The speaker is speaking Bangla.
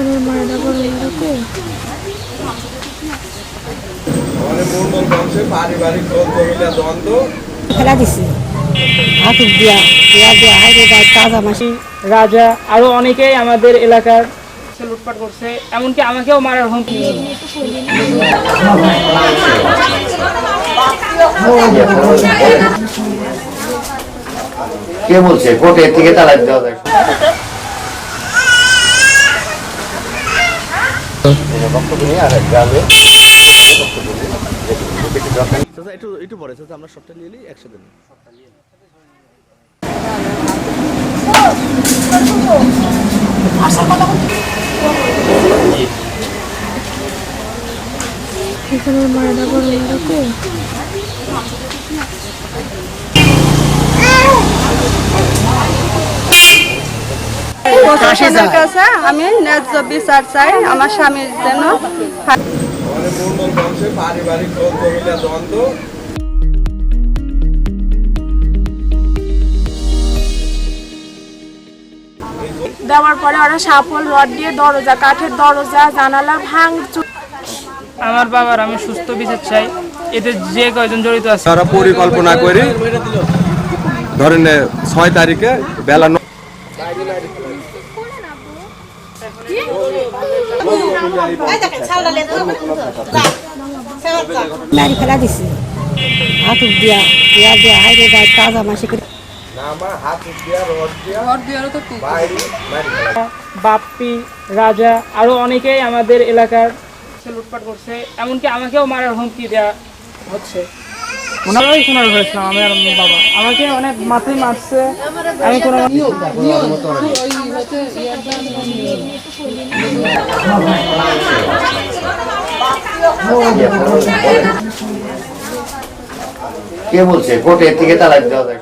এখানে মায়েরা বড় দিছে। দিয়া দিয়া দিয়া হাইরে তাজা মাসি। রাজা আরও অনেকেই আমাদের এলাকার লুটপাট করছে এমনকি আমাকেও মারার হুমকি কে বলছে? কোর্টে থেকে তালা দেওয়া যায় বক্তব্য নিয়ে আর গ্রামে চাচা একটু একটু পরে আমরা সবটা নিয়ে একসাথে নিই। এখানে বড় প্রশাসনের কাছে আমি ন্যায্য বিচার চাই আমার স্বামীর জন্য। আমাদের মন্ডল বংশে পারিবারিক দ্বন্দ্ব। দেওয়ার পরে ওরা সাফল রড দিয়ে দরজা কাঠের দরজা জানালা ভাঙ আমার বাবার আমি সুস্থ বিচার চাই। এতে যে কয়জন জড়িত আছে। তারা পরিকল্পনা করে ধরেন ছয় তারিখে বেলা দিয়া দিয়া দিয়া দেয় দিয়া দিয়া। বাপ্পি, রাজা, আরও অনেকেই আমাদের এলাকার লুটপাট করছে এমনকি আমাকেও মারার হুমকি দেওয়া হচ্ছে ওনারাই শোনার হয়েছিলাম আমি আর বাবা। আমাকে অনেক মাথায় মারছে। আমি কোনো কে বলছে? কোর্টের থেকে তালাক দেওয়া যায়।